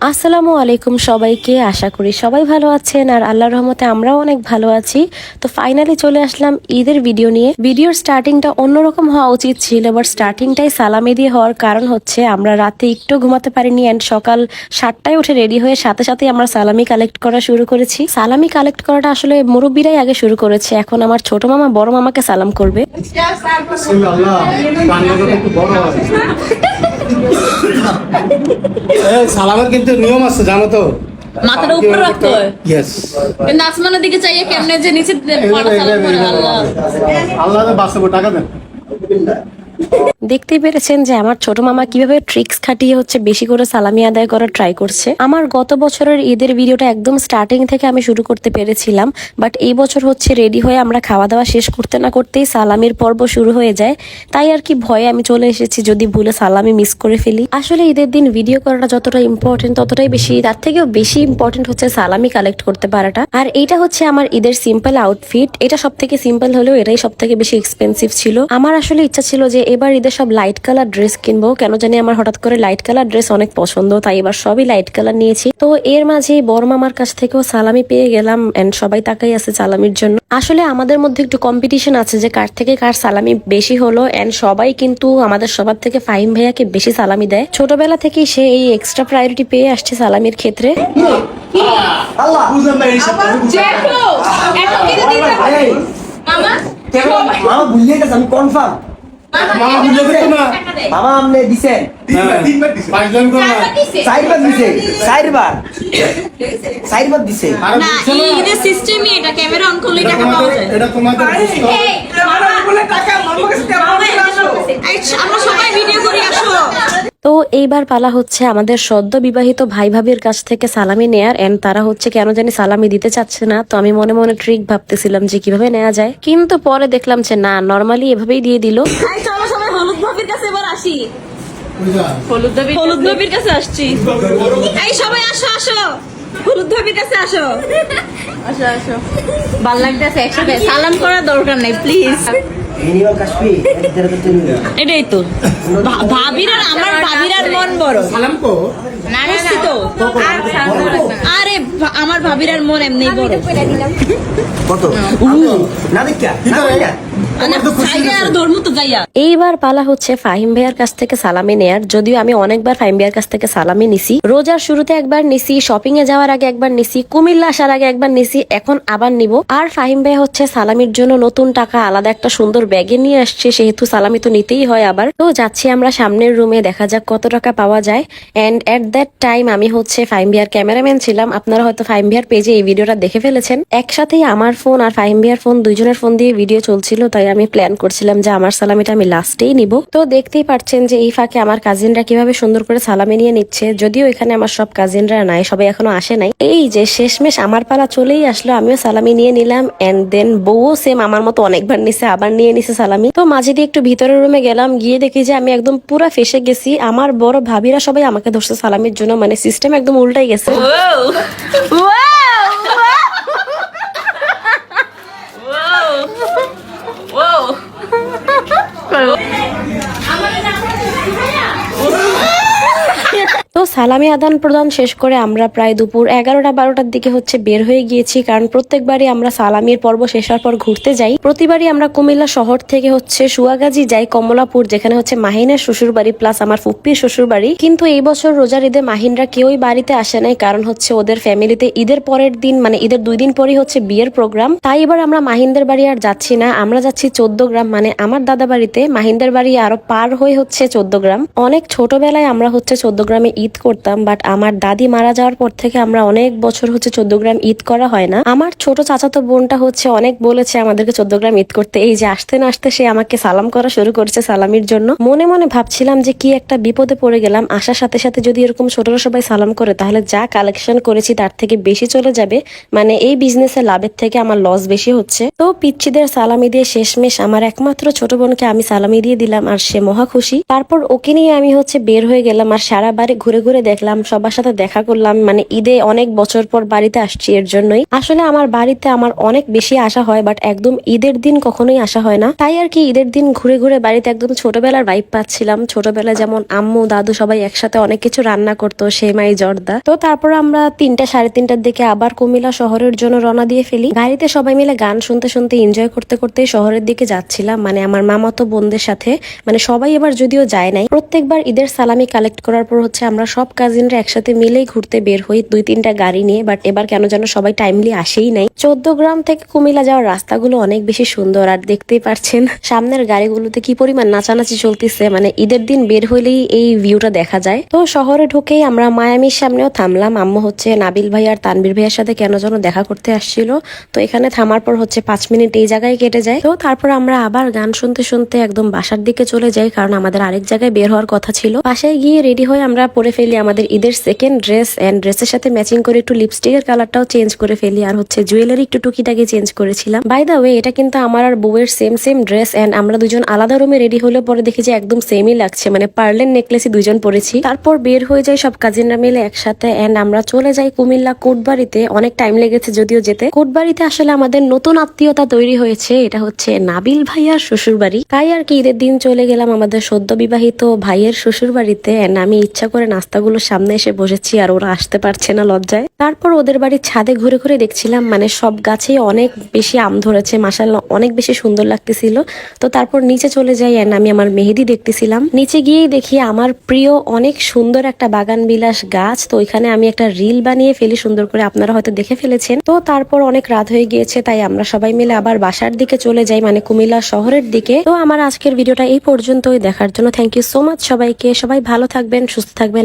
আসসালামু আলাইকুম সবাইকে, আশা করি সবাই ভালো আছেন আর আল্লাহর রহমতে আমরাও অনেক ভালো আছি। তো ফাইনালি চলে আসলাম ঈদের ভিডিও নিয়ে। ভিডিওর স্টার্টিংটা অন্যরকম হওয়া উচিত ছিল বাট স্টার্টিংটাই সালামি দিয়ে হওয়ার কারণ হচ্ছে আমরা রাতে একটু ঘুমাতে পারিনি অ্যান্ড সকাল সাতটায় উঠে রেডি হয়ে সাথে সাথে আমরা সালামি কালেক্ট করা শুরু করেছি। সালামি কালেক্ট করাটা আসলে মুরব্বীরাই আগে শুরু করেছে, এখন আমার ছোট মামা বড় মামাকে সালাম করবে। সালামের কিন্তু নিয়ম আছে জানো তো। মাথাটা উপরে রাখতে হয়? ইয়েস কিন্তু আসমানের দিকে চাইয়ে কেমনে যে নিচে পড়া সালাম করে আল্লাহ। আল্লাহ। বাঁচাবো টাকা দেন। দেখতেই পেরেছেন যে আমার ছোট মামা কীভাবে ট্রিক্স খাটিয়ে হচ্ছে বেশি করে সালামি আদায় করার ট্রাই করছে। আমার গত বছরের ঈদের ভিডিওটা একদম স্টার্টিং থেকে আমি শুরু করতে পেরেছিলাম বাট এই বছর হচ্ছে রেডি হয়ে আমরা খাওয়া দাওয়া শেষ করতে না করতেই সালামির পর্ব শুরু হয়ে যায়। তাই আর কি ভয়ে আমি চলে এসেছি যদি ভুলে সালামি মিস করে ফেলি। আসলে ঈদের দিন ভিডিও করাটা যতটা ইম্পর্টেন্ট ততটাই বেশি, তার থেকেও বেশি ইম্পর্টেন্ট হচ্ছে সালামি কালেক্ট করতে পারাটা। আর এইটা হচ্ছে আমার ঈদের সিম্পল আউটফিট এটা সব থেকে সিম্পল হলেও এটাই সব থেকে বেশি এক্সপেন্সিভ ছিল। আমার আসলে ইচ্ছা ছিল যে এবার ঈদের সব লাইট কালার ড্রেস কিনবো। কেন জানি আমার হঠাৎ করে লাইট কালার ড্রেস অনেক পছন্দ তাই এবার সবই লাইট কালার নিয়েছি। তো এর মাঝে বড় মামার কাছ থেকেও সালামি পেয়ে গেলাম অ্যান্ড সবাই তাকাই আছে সালামির জন্য। আসলে আমাদের মধ্যে একটু কম্পিটিশন আছে যে কার থেকে কার সালামি বেশি হলো অ্যান্ড সবাই কিন্তু আমাদের সবার থেকে ফাহিম ভাইয়াকে বেশি সালামি দেয়। ছোটবেলা থেকেই সে এই এক্সট্রা প্রায়োরিটি পেয়ে আসছে সালামির ক্ষেত্রে। মামা মামা ভুলিয়ে গেছে আমি কনফার্ম মামা বুঝলে তো না? মামা আপনি দিছেন। হ্যাঁ, পাঁচজন করে না? চারবার দিছে। চারবার চারবার। দিছে। না এই সিস্টেমই এটা ক্যামেরা অন করলে টাকা পাওয়া যায়। এটা তোমাদের বুঝতে হবে। এই, আমরা সবাই ভিডিও করি আসো তো এইবার পালা হচ্ছে আমাদের সদ্য বিবাহিত ভাই ভাবির কাছ থেকে সালামি নেয়ার এন্ড তারা হচ্ছে কেন জানি সালামি দিতে চাচ্ছে না। তো আমি মনে মনে ট্রিক ভাবতেছিলাম যে কীভাবে নেওয়া যায়। কিন্তু পরে দেখলাম যে না নর্মালি এভাবেই দিয়ে দিল। এই হলুদ ভাবির কাছে এবার আসি। বুঝলা? হলুদ ভাবি হলুদ ভাবির কাছে আসছি। এই সবাই আসো আসো। হলুদ ভাবির কাছে আসো। আসো আসো। ভালো লাগতেছে একসাথে। সালাম করার দরকার নেই প্লিজ এটাই তো। ভাবির আর আমার ভাবির আর মন বড়। সালাম কো। বুঝছি তো? আরে আমার ভাবির আর মন এমনি বড় কত? না। দেখিয়া না মানে এইবার পালা হচ্ছে ফাহিম ভাইয়ার কাছ থেকে সালামি নেয়ার। যদিও আমি অনেকবার ফাহিম ভাইয়ার কাছ থেকে সালামি নিছি। রোজার শুরুতে একবার নিছি শপিং এ যাওয়ার আগে একবার নিছি কুমিল্লা আসার আগে একবার নিছি এখন আবার নিব। আর ফাহিম ভাই হচ্ছে সালামির জন্য নতুন টাকা আলাদা একটা সুন্দর ব্যাগে নিয়ে আসছে। সেহেতু সালামি তো নিতেই হয় আবার। তো যাচ্ছি আমরা সামনের রুমে দেখা যাক কত টাকা পাওয়া যায়। এন্ড এট দ্যাট টাইম আমি হচ্ছে ফাইম বিয়ার ক্যামেরাম্যান ছিলাম। আপনারা হয়তো ফাইম বিয়ার পেজে এই ভিডিওটা দেখে ফেলেছেন। একসাথেই আমার ফোন আর ফাইম বিয়ার ফোন দুইজনের ফোন দিয়ে ভিডিও চলছিল, তাই আমি প্ল্যান করছিলাম যে আমার সালামিটা আমি লাস্টেই নিব। তো দেখতেই পাচ্ছেন যে এই ফাঁকে আমার কাজিনরা কীভাবে সুন্দর করে সালামি নিয়ে নিচ্ছে, যদিও এখানে আমার সব কাজিনরা নাই, সবাই এখনও আসে নাই। এই যে শেষমেশ আমার পালা চলেই আসলো, আমিও সালামি নিয়ে নিলাম এন্ড দেন বউও সেম আমার মতো অনেকবার নিছে, আবার নিয়ে নিছে সালামি। তো মাঝে দিয়ে একটু ভিতরের রুমে গেলাম, গিয়ে দেখি যে আমি একদম পুরা ফেসে গেছি, আমার বড় ভাবিরা সবাই আমাকে ধরছে সালামির জন্য মানে সিস্টেম একদম উল্টাই গেছে। Whoa! Whoa! Whoa! তো সালামি আদান প্রদান শেষ করে আমরা প্রায় দুপুর এগারোটা, বারোটার দিকে হচ্ছে বের হয়ে গিয়েছি, কারণ প্রত্যেকবারই আমরা সালামির পর্ব শেষ হওয়ার পর ঘুরতে যাই। প্রতিবারই আমরা কুমিল্লা শহর থেকে হচ্ছে সুয়াগাজী যাই, কমলাপুর, যেখানে হচ্ছে মাহিনের শ্বশুর বাড়ি প্লাস আমার ফুপ্পির শ্বশুর বাড়ি কিন্তু এই বছর রোজার ঈদে মাহিনরা কেউই বাড়িতে আসে নাই, কারণ হচ্ছে ওদের ফ্যামিলিতে ঈদের পরের দিন মানে ঈদের দুই দিন পরই হচ্ছে বিয়ের প্রোগ্রাম তাই এবার আমরা মাহিনদের বাড়ি আর যাচ্ছি না, আমরা যাচ্ছি চোদ্দ গ্রাম মানে আমার দাদা বাড়িতে মাহিনদের বাড়ি আরও পার হয়ে হচ্ছে চোদ্দ গ্রাম। অনেক ছোটবেলায় আমরা হচ্ছে চোদ্দ গ্রামে ঈদ করতাম বাট আমার দাদি মারা যাওয়ার পর থেকে আমরা অনেক বছর হচ্ছে চোদ্দ গ্রাম ঈদ করা হয় না। আমার ছোট চাচাতো বোনটা হচ্ছে অনেক বলেছে আমাদেরকে চোদ্দ গ্রাম ঈদ করতে। এই যে আসতে না আসতে সে আমাকে সালাম করা শুরু করেছে সালামির জন্য। মনে মনে ভাবছিলাম যে কি একটা বিপদে পড়ে গেলাম। আসার সাথে সাথে যদি এরকম ছোটরা সবাই সালাম করে, তাহলে যা কালেকশন করেছি তার থেকে বেশি চলে যাবে। মানে এই বিজনেসে লাভের থেকে আমার লস বেশি হচ্ছে। তো পিচ্ছিদের সালামি দিয়ে শেষমেশ আমার একমাত্র ছোট বোনকে আমি সালামি দিয়ে দিলাম আর সে মহা খুশি। তারপর ওকে নিয়ে আমি হচ্ছে বের হয়ে গেলাম আর সারা বাড়ি ঘুরে ঘুরে ঘুরে দেখলাম, সবার সাথে দেখা করলাম। মানে ঈদে অনেক বছর পর বাড়িতে আসছি, এর জন্যই। আসলে আমার বাড়িতে আমার অনেক বেশি আসা হয় বাট একদম ঈদের দিন কখনোই আসা হয় না। তাই আর কি ঈদের দিন ঘুরে ঘুরে বাড়িতে একদম ছোটবেলার ভাইব পাচ্ছিলাম। ছোটবেলায় যেমন আম্মু, দাদু সবাই একসাথে অনেক কিছু রান্না করতো সেমাই জর্দা। তো তারপর আমরা তিনটা, সাড়ে তিনটার দিকে আবার কুমিল্লা শহরের জন্য রওনা দিয়ে ফেলি। গাড়িতে সবাই মিলে গান শুনতে শুনতে এনজয় করতে করতে শহরের দিকে যাচ্ছিলাম। মানে আমার মামাতো বোনদের সাথে। মানে সবাই এবার যদিও যায় নাই। প্রত্যেকবার ঈদের সালামি কালেক্ট করার পর হচ্ছে আমরা সব কাজিনরা একসাথে মিলেই ঘুরতে বের হই, দুই তিনটা গাড়ি নিয়ে বাট এবার কেন যেন সবাই টাইমলি আসেই নাই। চোদ্দ গ্রাম থেকে কুমিল্লা যাওয়ার রাস্তাগুলো অনেক বেশি সুন্দর, আর দেখতেই পারছেন সামনের গাড়িগুলোতে কি পরিমাণ নাচানাচি চলতেছে মানে ঈদের দিন বের হইলেই এই ভিউটা দেখা যায়। তো শহরে ঢুকেই আমরা মায়ামির সামনেও থামলাম, আম্মু হচ্ছে নাবিল ভাই আর তানবির ভাইয়ের সাথে কেন যেন দেখা করতে আসছিল। তো এখানে থামার পর হচ্ছে পাঁচ মিনিট এই জায়গায় কেটে যায়। তো তারপর আমরা আবার গান শুনতে শুনতে একদম বাসার দিকে চলে যাই, কারণ আমাদের আরেক জায়গায় বের হওয়ার কথা ছিল। বাসায় গিয়ে রেডি হয়ে আমরা পরে ফেলি, আমাদের ঈদের সেকেন্ড ড্রেস অ্যান্ড ড্রেসের সাথে ম্যাচিং করে একটু লিপস্টিকের কালারটাও চেঞ্জ করে ফেলি। আর হচ্ছে জুয়েলারি একটু টুকিটাকে চেঞ্জ করেছিলাম। বাই দা ওয়ে এটা কিন্তু আমার আর বউয়ের সেম সেম ড্রেস অ্যান্ড আমরা দুজন আলাদা রুমে রেডি হলে পরে দেখি যে একদম সেমই লাগছে। মানে পার্লের নেকলেসই দুজন পরেছি। তারপর বের হয়ে যায় সব কাজিনরা মিলে একসাথে অ্যান্ড আমরা চলে যাই কুমিল্লা কোটবাড়িতে। অনেক টাইম লেগেছে যদিও যেতে। কোটবাড়িতে আসলে আমাদের নতুন আত্মীয়তা তৈরি হয়েছে। এটা হচ্ছে নাবিল ভাইয়ার শ্বশুর বাড়ি তাই আর কি ঈদের দিন চলে গেলাম আমাদের সদ্য বিবাহিত ভাইয়ের শ্বশুর বাড়িতে এন্ড আমি ইচ্ছা করে নাস্তাগুলোর সামনে এসে বসেছি আর ওরা আসতে পারছে না লজ্জায়। তারপর ওদের বাড়ির ছাদে ঘুরে ঘুরে দেখছিলাম মানে সব গাছেই অনেক বেশি আম ধরেছে মাসাল্লাহ অনেক বেশি সুন্দর লাগতেছিল। তো তারপর নিচে চলে যাই এন্ড আমি আমার মেহেদি দেখতেছিলাম। নিচে গিয়েই দেখি আমার প্রিয় অনেক সুন্দর একটা বাগান বিলাস গাছ, তো ওইখানে আমি একটা রিল বানিয়ে ফেলি সুন্দর করে, আপনারা হয়তো দেখে ফেলেছেন। তো তারপর অনেক রাত হয়ে গিয়েছে, তাই আমরা সবাই মিলে আবার বাসার দিকে চলে যাই মানে কুমিল্লা শহরের দিকে। তো আমার আজকের ভিডিওটা এই পর্যন্তই, দেখার জন্য থ্যাংক ইউ সো মাচ সবাইকে, সবাই ভালো থাকবেন, সুস্থ থাকবেন